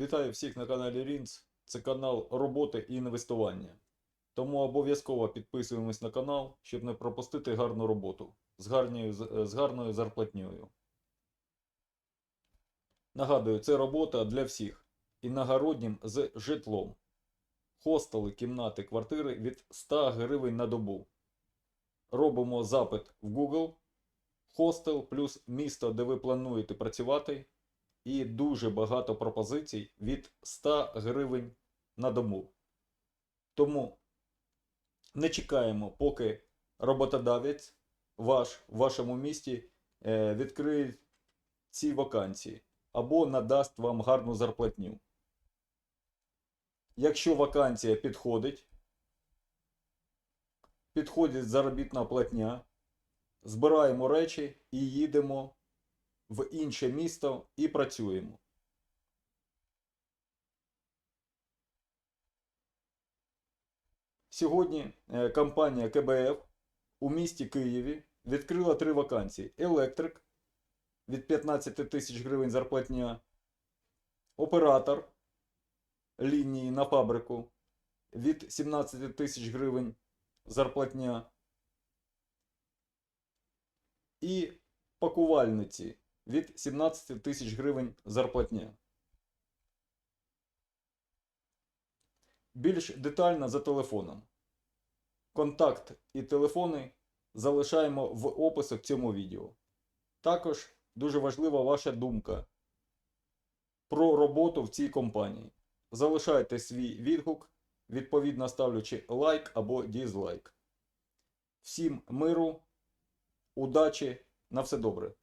Вітаю всіх на каналі Рінц. Це канал роботи і інвестування. Тому обов'язково підписуємось на канал, щоб не пропустити гарну роботу з, гарною, з гарною зарплатньою. Нагадую, це робота для всіх. Іногороднім з житлом. Хостели, кімнати, квартири від 100 гривень на добу. Робимо запит в Google. Хостел плюс місто, де ви плануєте працювати і дуже багато пропозицій від 100 гривень на добу. Тому не чекаємо, поки роботодавець ваш в вашому місті е, відкриє ці вакансії або надасть вам гарну зарплатню. Якщо вакансія підходить, підходить заробітна платня, збираємо речі і їдемо в інше місто і працюємо. Сьогодні е, компанія КБФ у місті Києві відкрила три вакансії: електрик від 15 тисяч гривень зарплатня, оператор лінії на фабрику від 17 тисяч гривень зарплатня і пакувальниці від 17 тисяч гривень зарплатня. Більш детально за телефоном. Контакт і телефони залишаємо в описі к цьому відео. Також дуже важлива ваша думка про роботу в цій компанії. Залишайте свій відгук, відповідно ставлячи лайк або дізлайк. Всім миру, удачі, на все добре!